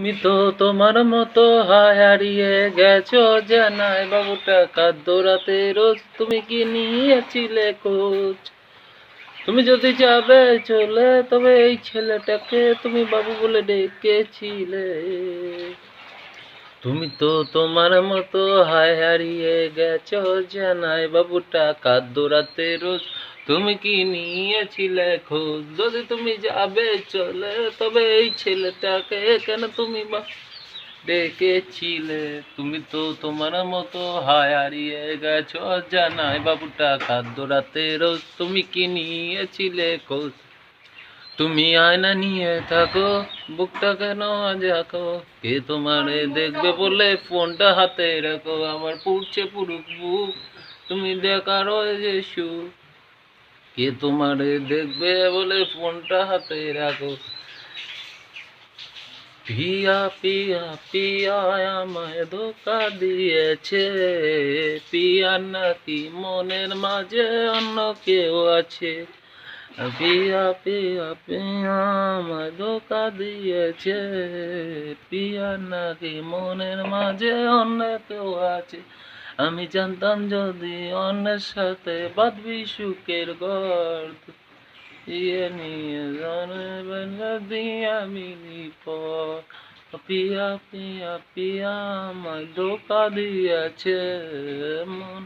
তুমি তো তোমার মতো হারিয়ে গেছো জানাই বাবু টাকা দৌড়াতে রোজ। তুমি কি নিয়েছিলে কোচ তুমি যদি যাবে চলে, তবে এই ছেলেটাকে তুমি বাবু বলে ডেকেছিলে। তুমি তো তোমার মতো হায় হারিয়ে গেছো জানাই বাবু টাকা দৌড়াতে রোজ। তুমি কি নিয়েছিলে খোঁজ? যদি তুমি যাবে, চলে তবে এই ছেলেটাকে কেন তুমি বা ডেকেছিলে? তুমি তো তোমার মতো হারিয়ে গেছো জানাই বাবু খাদ্য রোজ তুমি কি নিয়েছিলে খোঁজ? তুমি আয়না নিয়ে থাকো, বুকটা কেন আজ কে তোমারে দেখবে বলে ফোনটা হাতে রাখো? আমার পুড়ছে পুরুক বুক। তুমি দেখার যে সুখ কে তোমারে দেখবে বলে ফোনটা হাতে রাখো? পিয়া পিয়া পিয়া আমায় ধোকা দিয়েছে। পিয়া নাকি মনের মাঝে অন্য কেউ আছে? পিয়া পিয়া পিয়া আমায় ধোকা দিয়েছে। পিয়া নাকি মনের মাঝে অন্য কেউ আছে? আমি জানতাম যদি অন্যের সাথে বাঁধবি সুখের গর্ত। ইয়ে নিয়ে জানবেন যদি আমি পর পিয়া পিয়া পিয়া, আমায় ধোকা দিয়েছে মন।